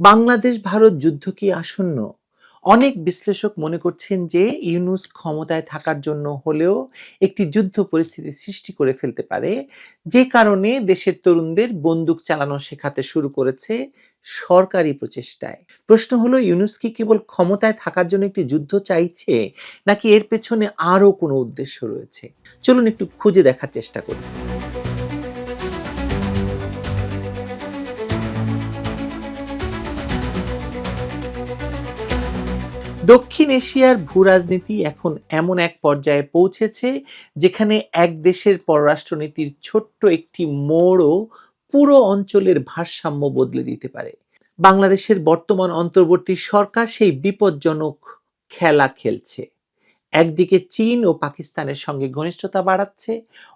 বাংলাদেশ ভারত যুদ্ধ কি আসন্ন? অনেক বিশ্লেষক মনে করছেন যে ইউনুস ক্ষমতায় থাকার জন্য হলেও একটি যুদ্ধ পরিস্থিতি সৃষ্টি করে ফেলতে পারে, যে কারণে দেশের তরুণদের বন্দুক চালানো শেখাতে শুরু করেছে সরকারি প্রচেষ্টায়। প্রশ্ন হলো, ইউনুস কি কেবল ক্ষমতায় থাকার জন্য একটি যুদ্ধ চাইছে, নাকি এর পেছনে আরও কোনো উদ্দেশ্য রয়েছে? চলুন একটু খুঁজে দেখার চেষ্টা করি। দক্ষিণ এশিয়ার ভূরাজনীতি এখন এমন এক পর্যায়ে পৌঁছেছে যেখানে এক দেশের পররাষ্ট্রনীতির ছোট্ট একটি মোড়ও পুরো অঞ্চলের ভারসাম্য বদলে দিতে পারে। বাংলাদেশের বর্তমান অন্তর্বর্তী সরকার সেই বিপজ্জনক খেলা খেলছে। একদিকে চীন ও পাকিস্তানের সঙ্গে ঘনিষ্ঠতা বাড়াচ্ছে,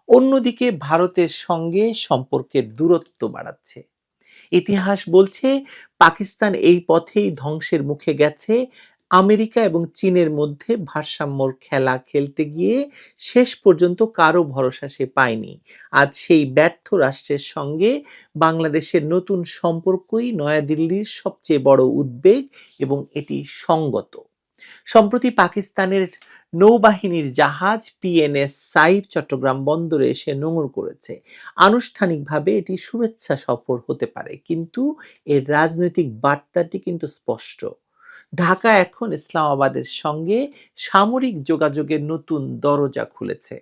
অন্যদিকে ভারতের সঙ্গে সম্পর্কের দূরত্ব বাড়াচ্ছে। ইতিহাস বলছে, পাকিস্তান এই পথেই ধ্বংসের মুখে গেছে আমেরিকা এবং চীনের মধ্যে ভারসাম্যর খেলা খেলতে গিয়ে শেষ পর্যন্ত কারও ভরসা সে পায়নি। আজ সেই ব্যর্থ রাষ্ট্রের সঙ্গে বাংলাদেশের নতুন সম্পর্কই নয়াদিল্লির সবচেয়ে বড় উদ্বেগ এবং এটি সঙ্গত। সম্প্রতি পাকিস্তানের নৌবাহিনীর জাহাজ পিএনএস সাইড চট্টগ্রাম বন্দরে এসে নোঙর করেছে। আনুষ্ঠানিকভাবে এটি শুভেচ্ছা সফর হতে পারে, কিন্তু এর রাজনৈতিক বার্তাটি কিন্তু স্পষ্ট। ঢাকা এখন ইসলামাবাদের সঙ্গে সামরিক যোগাযোগের নতুন দরজা খুলেছে।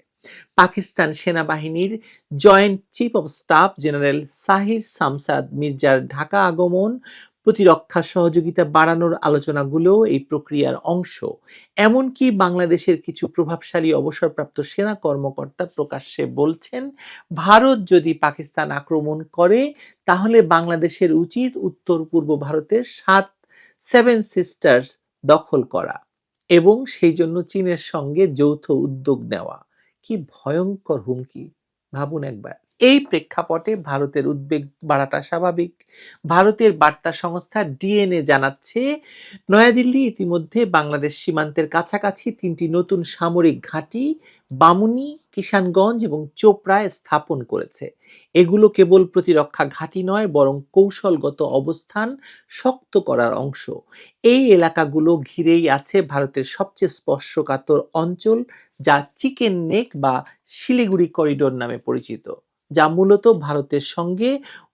পাকিস্তান সেনাবাহিনীর joint chief of staff general Sahir Shamshad মির্জার ঢাকা আগমন, প্রতিরক্ষা সহযোগিতা বাড়ানোর আলোচনাগুলো এই প্রক্রিয়ার অংশ। এমনকি বাংলাদেশের কিছু প্রভাবশালী অবসরপ্রাপ্ত সেনা কর্মকর্তা প্রকাশ্যে বলছেন, ভারত যদি পাকিস্তান আক্রমণ করে, তাহলে বাংলাদেশের উচিত উত্তর পূর্ব ভারতের সাত সেভেন সিস্টার দখল করা এবং সেই জন্য চীনের সঙ্গে যৌথ উদ্যোগ নেওয়া। কি ভয়ঙ্কর হুমকি। ভাবুন একবার। এই প্রেক্ষাপটে ভারতের উদ্বেগ বাড়াটা স্বাভাবিক। ভারতের বার্তা সংস্থা ডিএনএ জানাচ্ছে, নয়াদিল্লি ইতিমধ্যে বাংলাদেশ সীমান্তের কাছাকাছি তিনটি নতুন সামরিক ঘাঁটি বামুনি, কিষানগঞ্জ এবং চোপড়ায় স্থাপন করেছে। এগুলো কেবল প্রতিরক্ষা ঘাঁটি নয়, বরং কৌশলগত অবস্থান শক্ত করার অংশ। এই এলাকাগুলো ঘিরেই আছে ভারতের সবচেয়ে স্পর্শকাতর অঞ্চল, যা চিকেন নেক বা শিলিগুড়ি করিডোর নামে পরিচিত। যা মূলত ভারতের সঙ্গে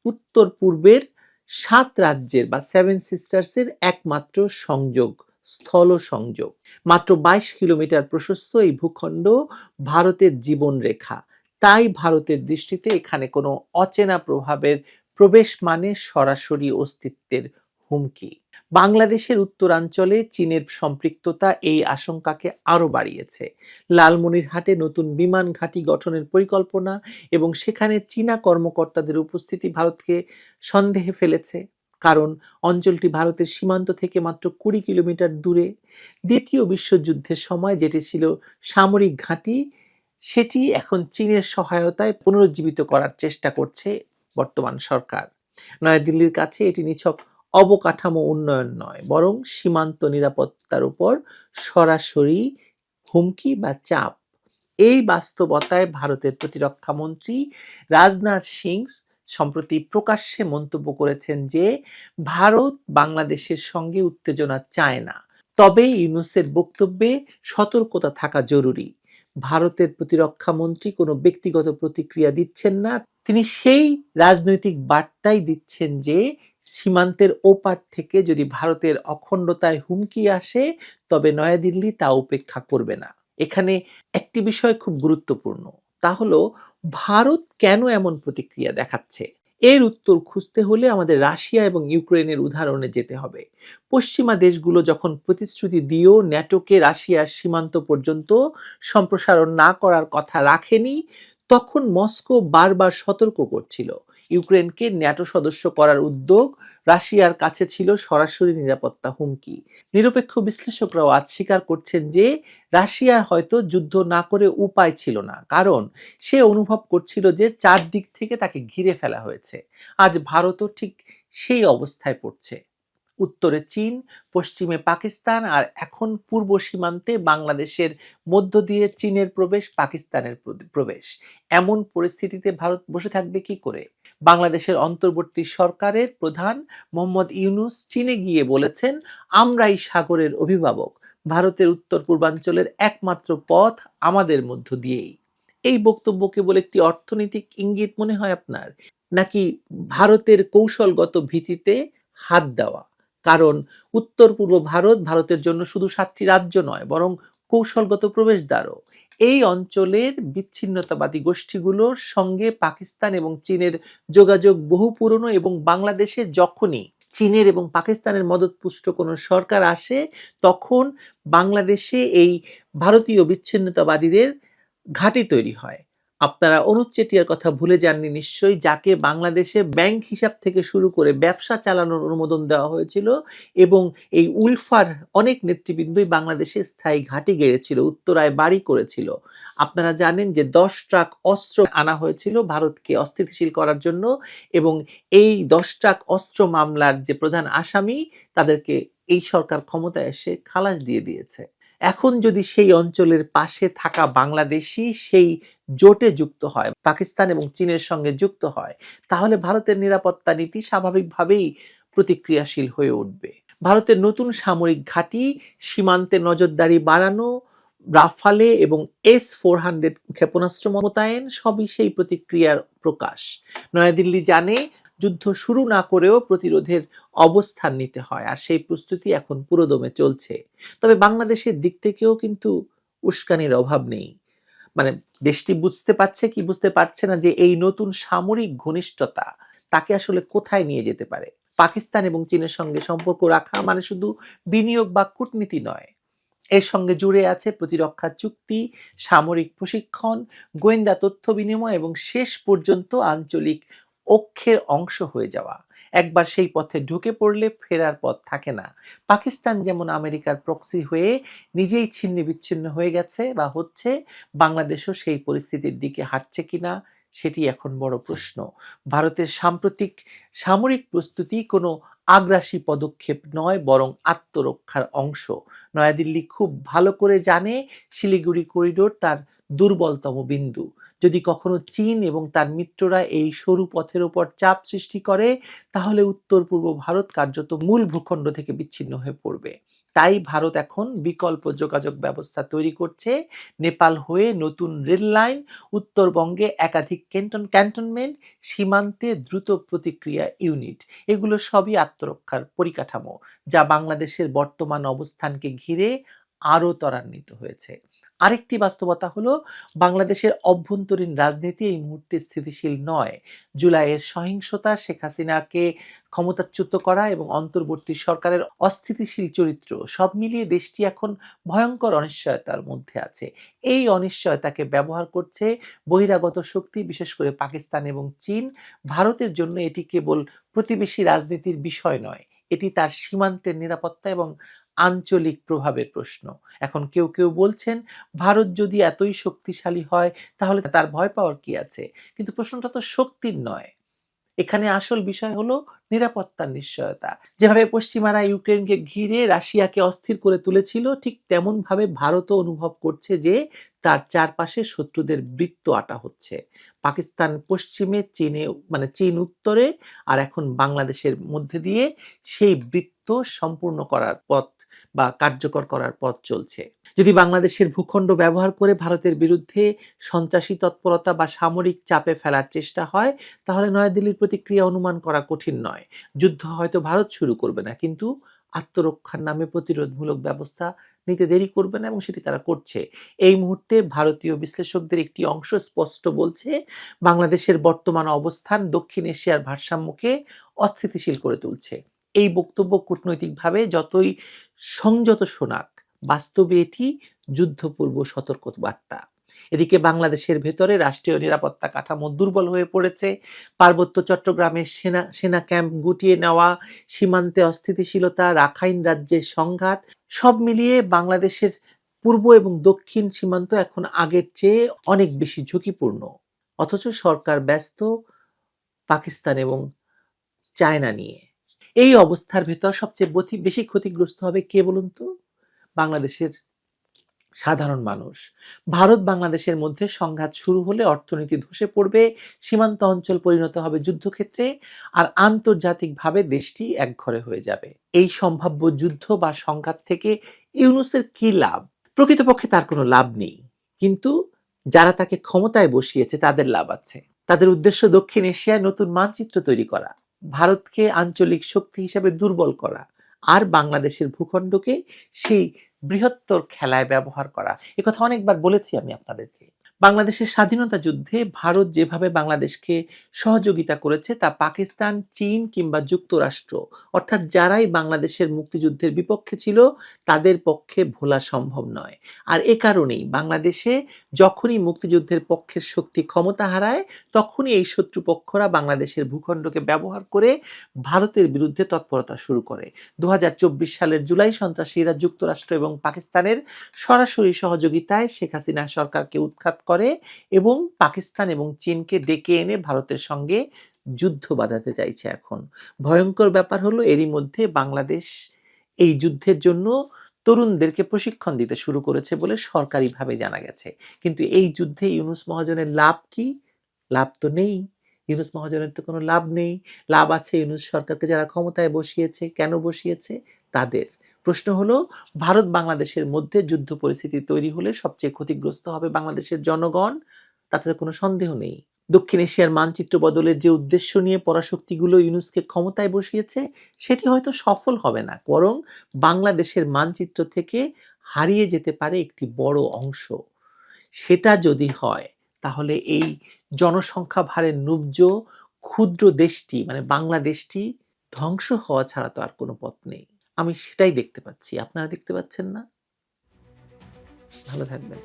উত্তর পূর্বের সাত রাজ্যের বা সেভেন সিস্টার্সের একমাত্র সংযোগ, স্থল সংযোগ। মাত্র বাইশ কিলোমিটার প্রশস্ত এই ভূখণ্ড ভারতের জীবনরেখা তাই ভারতের দৃষ্টিতে এখানে কোনো অচেনা প্রভাবের প্রবেশ মানে সরাসরি অস্তিত্বের হুমকি। বাংলাদেশের উত্তরাঞ্চলে চীনের সম্পৃক্ততা এই আশঙ্কাকে আরও বাড়িয়েছে। লালমনিরহাটে নতুন বিমান ঘাঁটি গঠনের পরিকল্পনা এবং সেখানে চীনা কর্মকর্তাদের উপস্থিতি ভারতকে সন্দেহে ফেলেছে। কারণ, অঞ্চলটি ভারতের সীমান্ত থেকে মাত্র কুড়ি কিলোমিটার দূরে। দ্বিতীয় বিশ্বযুদ্ধের সময় যেটি ছিল সামরিক ঘাঁটি, সেটি এখন চীনের সহায়তায় পুনরুজ্জীবিত করার চেষ্টা করছে বর্তমান সরকার। নয়াদিল্লির কাছে এটি নিছক অবকাঠামো উন্নয়ন নয়, বরং সীমান্ত নিরাপত্তার উপর সরাসরি হুমকি বা চাপ। এই বাস্তবতায় ভারতের প্রতিরক্ষা মন্ত্রী রাজনাথ সিং সম্প্রতি প্রকাশ্যে মন্তব্য করেছেন যে, ভারত বাংলাদেশের সঙ্গে উত্তেজনা চায় না। তবে ইউনুসের বক্তব্যে সতর্কতা থাকা জরুরি। ভারতের প্রতিরক্ষা মন্ত্রী কোনো ব্যক্তিগত প্রতিক্রিয়া দিচ্ছেন না, তিনি সেই রাজনৈতিক বার্তাই দিচ্ছেন যে সীমান্তের ওপার থেকে যদি ভারতের অখণ্ডতায় হুমকি আসে, তবে নয়াদিল্লি তা উপেক্ষা করবে না। এখানে একটি বিষয় খুব গুরুত্বপূর্ণ, তা হলো ভারত কেন এমন প্রতিক্রিয়া দেখাচ্ছে? এর উত্তর খুঁজতে হলে আমাদের রাশিয়া এবং ইউক্রেনের উদাহরণে যেতে হবে। পশ্চিমা দেশগুলো যখন প্রতিশ্রুতি দিয়েও ন্যাটোকে রাশিয়ার সীমান্ত পর্যন্ত সম্প্রসারণ না করার কথা রাখেনি তখন মস্কো বারবার সতর্ক করছিল। ইউক্রেনকে ন্যাটো সদস্য করার উদ্যোগ রাশিয়ার কাছে ছিল সরাসরি নিরাপত্তা হুমকি। নিরপেক্ষ বিশ্লেষকরাও আজ স্বীকার করছেন যে রাশিয়ার হয়তো যুদ্ধ না করে উপায় ছিল না, কারণ সে অনুভব করছিল যে চারদিক থেকে তাকে ঘিরে ফেলা হয়েছে। আজ ভারতও ঠিক সেই অবস্থায় পড়ছে। উত্তরে চীন, পশ্চিমে পাকিস্তান আর এখন পূর্ব সীমান্তে বাংলাদেশের মধ্য দিয়ে চীনের প্রবেশ, পাকিস্তানের প্রবেশ। এমন পরিস্থিতিতে ভারত বসে থাকবে কি করে? বাংলাদেশের অন্তর্বর্তী সরকারের প্রধান মোহাম্মদ ইউনুস চীনে গিয়ে বলেছেন, আমরাই সাগরের অভিভাবক। ভারতের উত্তর পূর্বাঞ্চলের একমাত্র পথ আমাদের মধ্য দিয়েই। এই বক্তব্য কেবল একটি অর্থনৈতিক ইঙ্গিত মনে হয় আপনার? নাকি ভারতের কৌশলগত ভিত্তিতে হাত দেওয়া? কারণ উত্তর পূর্ব ভারত ভারতের জন্য শুধু সাতটি রাজ্য নয়, বরং কৌশলগত প্রবেশদ্বারও। এই অঞ্চলের বিচ্ছিন্নতাবাদী গোষ্ঠীগুলোর সঙ্গে পাকিস্তান এবং চীনের যোগাযোগ বহু পুরনো এবং বাংলাদেশে যখনই চীনের এবং পাকিস্তানের মদতপুষ্ট কোনো সরকার আসে, তখন বাংলাদেশে এই ভারতীয় বিচ্ছিন্নতাবাদীদের ঘাঁটি তৈরি হয়। আপনারা অনুপ চেটিয়ার কথা ভুলে যাননি নিশ্চয়ই, যাকে বাংলাদেশে ব্যাংক হিসাব থেকে শুরু করে ব্যবসা চালানোর অনুমোদন দেওয়া হয়েছিল এবং এই উলফার অনেক নেতৃবৃন্দই বাংলাদেশে স্থায়ী ঘাঁটি গেড়েছিল, উত্তরায় বাড়ি করেছিল। আপনারা জানেন যে দশ ট্রাক অস্ত্র আনা হয়েছিল ভারতকে অস্থিতিশীল করার জন্য এবং এই দশ ট্রাক অস্ত্র মামলার যে প্রধান আসামি, তাদেরকে এই সরকার ক্ষমতায় এসে খালাস দিয়ে দিয়েছে। এখন যদি সেই অঞ্চলের পাশে থাকা বাংলাদেশি সেই জোটে যুক্ত হয়, পাকিস্তান এবং চীনের সঙ্গে যুক্ত হয়, তাহলে ভারতের নিরাপত্তা নীতি স্বাভাবিকভাবেই প্রতিক্রিয়াশীল হয়ে উঠবে। ভারতের নতুন সামরিক ঘাঁটি, সীমান্তে নজরদারি বাড়ানো, রাফালে এবং এস ফোর হান্ড্রেড ক্ষেপণাস্ত্র মোতায়েন, সবই সেই প্রতিক্রিয়ার প্রকাশ। নয়াদিল্লি জানে যুদ্ধ শুরু না করেও প্রতিরোধের অবস্থান নিতে হয়, আর সেই প্রস্তুতি এখন পুরোদমে চলছে। তবে বাংলাদেশের দিক থেকেও কিন্তু উস্কানির অভাব নেই। মানে দেশটি বুঝতে পারছে কি বুঝতে পারছে না যে এই নতুন সামরিক ঘনিষ্ঠতা তাকে আসলে কোথায় নিয়ে যেতে পারে? পাকিস্তান এবং চীনের সঙ্গে সম্পর্ক রাখা মানে শুধু বিনিয়োগ বা কূটনীতি নয়। এর সঙ্গে জুড়ে আছে প্রতিরক্ষা চুক্তি, সামরিক প্রশিক্ষণ, গোয়েন্দা তথ্য বিনিময় এবং শেষ পর্যন্ত আঞ্চলিক অক্ষের অংশ হয়ে যাওয়া। একবার সেই পথে ঢুকে পড়লে ফেরার পথ থাকে না। পাকিস্তান যেমন আমেরিকার প্রক্সি হয়ে নিজেই ছিন্ন বিচ্ছিন্ন হয়ে গেছে বা হচ্ছে বাংলাদেশও সেই পরিস্থিতির দিকে হাঁটছে কিনা, সেটি এখন বড় প্রশ্ন। ভারতের সাম্প্রতিক সামরিক প্রস্তুতি কোনো আগ্রাসী পদক্ষেপ নয়, বরং আত্মরক্ষার অংশ। নয়াদিল্লি খুব ভালো করে জানে শিলিগুড়ি করিডোর তার দুর্বলতম বিন্দু। যদি কখনো চীন এবং তার মিত্ররা এই সরু পথের ওপর চাপ সৃষ্টি করে, তাহলে উত্তর পূর্ব ভারত কার্যত মূল ভূখণ্ড থেকে বিচ্ছিন্ন হয়ে পড়বে। তাই ভারত এখন বিকল্প যোগাযোগ ব্যবস্থা তৈরি করছে। নেপাল হয়ে নতুন রেল লাইন, উত্তরবঙ্গে একাধিক ক্যান্টন, ক্যান্টনমেন্ট, সীমান্তে দ্রুত প্রতিক্রিয়া ইউনিট। এগুলো সবই আত্মরক্ষার পরিকাঠামো, যা বাংলাদেশের বর্তমান অবস্থানকে ঘিরে আরও ত্বরান্বিত হয়েছে। আরেকটি বাস্তবতা হলো, বাংলাদেশের অভ্যন্তরীণ রাজনীতি এই মুহূর্তে স্থিতিশীল নয়। জুলাইয়ের সহিংসতা শেখ হাসিনাকে ক্ষমতাচ্যুত করা এবং অন্তর্বর্তী সরকারের অস্থিতিশীল চরিত্র সব মিলিয়ে দেশটি এখন ভয়ঙ্কর অনিশ্চয়তার মধ্যে আছে। এই অনিশ্চয়তাকে ব্যবহার করছে বহিরাগত শক্তি, বিশেষ করে পাকিস্তান এবং চীন। ভারতের জন্য এটি কেবল প্রতিবেশী রাজনীতির বিষয় নয়, এটি তার সীমান্তের নিরাপত্তা এবং আঞ্চলিক প্রভাবের প্রশ্ন। এখন কেউ কেউ বলছেন, ভারত যদি এতই শক্তিশালী হয়, তাহলে তার ভয় পাওয়ার কি আছে? কিন্তু প্রশ্নটা তো শক্তির নয়। এখানে আসল বিষয় হলো নিরাপত্তার নিশ্চয়তা। যেভাবে পশ্চিমারা ইউক্রেনকে ঘিরে রাশিয়াকে অস্থির করে তুলেছিল, ঠিক তেমনভাবে ভারতও অনুভব করছে যে তার চারপাশে শত্রুদের বৃত্ত আটা হচ্ছে। পাকিস্তান পশ্চিমে, চীনে মানে চীন উত্তরে, আর এখন বাংলাদেশের মধ্যে দিয়ে সেই বৃত্ত সম্পূর্ণ করার পথ বা কার্যকর করার পথ চলছে। যদি বাংলাদেশের ভূখণ্ড ব্যবহার করে ভারতের বিরুদ্ধে সন্ত্রাসী তৎপরতা বা সামরিক চাপে ফেলার চেষ্টা হয়, তাহলে নয়াদিল্লির প্রতিক্রিয়া অনুমান করা কঠিন নয়। যুদ্ধ হয়তো ভারত শুরু করবে না, কিন্তু আত্মরক্ষার নামে প্রতিরোধমূলক ব্যবস্থা নিতে দেরি করবে না এবং সেটি তারা করছে। এই মুহূর্তে ভারতীয় বিশ্লেষকদের একটি অংশ স্পষ্ট বলছে, বাংলাদেশের বর্তমান অবস্থান দক্ষিণ এশিয়ার ভারসাম্যকে অস্থিতিশীল করে তুলছে। এই বক্তব্য কূটনৈতিকভাবে যতই সংযত শোনাক, বাস্তবে এটি যুদ্ধপূর্ব সতর্ক বার্তা এদিকে বাংলাদেশের ভেতরে রাষ্ট্রীয় নিরাপত্তা কাঠামো দুর্বল হয়ে পড়েছে। পার্বত্য চট্টগ্রামের সেনা সেনা ক্যাম্প গুটিয়ে নেওয়া, সীমান্তে অস্থিতিশীলতা, রাখাইন রাজ্যের সংঘাত, সব মিলিয়ে বাংলাদেশের পূর্ব এবং দক্ষিণ সীমান্ত এখন আগের চেয়ে অনেক বেশি ঝুঁকিপূর্ণ। অথচ সরকার ব্যস্ত পাকিস্তান এবং চায়না নিয়ে। এই অবস্থার ভেতর সবচেয়ে বেশি ক্ষতিগ্রস্ত হবে কে বলুন তো? বাংলাদেশের সাধারণ মানুষ। ভারত বাংলাদেশের মধ্যে সংঘাত শুরু হলে অর্থনীতি ধসে পড়বে, সীমান্ত অঞ্চল পরিণত হবে যুদ্ধক্ষেত্রে, আর আন্তর্জাতিকভাবে দেশটি একঘরে হয়ে যাবে। এই সম্ভাব্য যুদ্ধ বা সংঘাত থেকে ইউনুসের কি লাভ? প্রকৃতপক্ষে তার কোনো লাভ নেই। কিন্তু যারা তাকে ক্ষমতায় বসিয়েছে, তাদের লাভ আছে। তাদের উদ্দেশ্য দক্ষিণ এশিয়ায় নতুন মানচিত্র তৈরি করা। ভারতকে আঞ্চলিক শক্তি হিসাবে দুর্বল করা আর বাংলাদেশের ভূখণ্ডকে সেই বৃহত্তর খেলায় ব্যবহার করা। কথা অনেকবার বলেছি আমি আপনাদেরকে। বাংলাদেশের স্বাধীনতা যুদ্ধে ভারত যেভাবে বাংলাদেশকে সহযোগিতা করেছে, তা পাকিস্তান, চীন কিংবা যুক্তরাষ্ট্র, অর্থাৎ যারাই বাংলাদেশের মুক্তিযুদ্ধের বিপক্ষে ছিল, তাদের পক্ষে ভোলা সম্ভব নয়। আর এ কারণেই বাংলাদেশে যখনই মুক্তিযুদ্ধের পক্ষের শক্তি ক্ষমতা হারায়, তখনই এই শত্রুপক্ষরা বাংলাদেশের ভূখণ্ডকে ব্যবহার করে ভারতের বিরুদ্ধে তৎপরতা শুরু করে। দু হাজার চব্বিশ সালের জুলাই সন্ত্রাসীরা যুক্তরাষ্ট্র এবং পাকিস্তানের সরাসরি সহযোগিতায় শেখ হাসিনা সরকারকে উৎখাত করে এবং পাকিস্তান এবং চীনকে ডেকে এনে ভারতের সঙ্গে যুদ্ধ বাঁধাতে চাইছে এখন। ভয়ঙ্কর ব্যাপার হলো এরই মধ্যে বাংলাদেশ এই যুদ্ধের জন্য তরুণদেরকে প্রশিক্ষণ দিতে শুরু করেছে বলে সরকারিভাবে জানা গেছে। কিন্তু এই যুদ্ধে ইউনুস মহাজনের লাভ কি? লাভ তো নেই। ইউনুস মহাজনের তো কোনো লাভ নেই। লাভ আছে ইউনুস সরকারকে যারা ক্ষমতায় বসিয়েছে। কেন বসিয়েছে? তাদের। প্রশ্ন হলো, ভারত বাংলাদেশের মধ্যে যুদ্ধ পরিস্থিতি তৈরি হলে সবচেয়ে ক্ষতিগ্রস্ত হবে বাংলাদেশের জনগণ? তাতে কোনো সন্দেহ নেই। দক্ষিণ এশিয়ার মানচিত্র বদলের যে উদ্দেশ্য নিয়ে পরাশক্তিগুলো ইউনুসকে ক্ষমতায় বসিয়েছে, সেটি হয়তো সফল হবে না, বরং বাংলাদেশের মানচিত্র থেকে হারিয়ে যেতে পারে একটি বড় অংশ। সেটা যদি হয়, তাহলে এই জনসংখ্যা ভারের নুব্জ, ক্ষুদ্র দেশটি মানে বাংলাদেশটি, ধ্বংস হওয়া ছাড়া তো আর কোনো পথ নেই। আমি সেটাই দেখতে পাচ্ছি। আপনারা দেখতে পাচ্ছেন না? ভালো থাকবেন।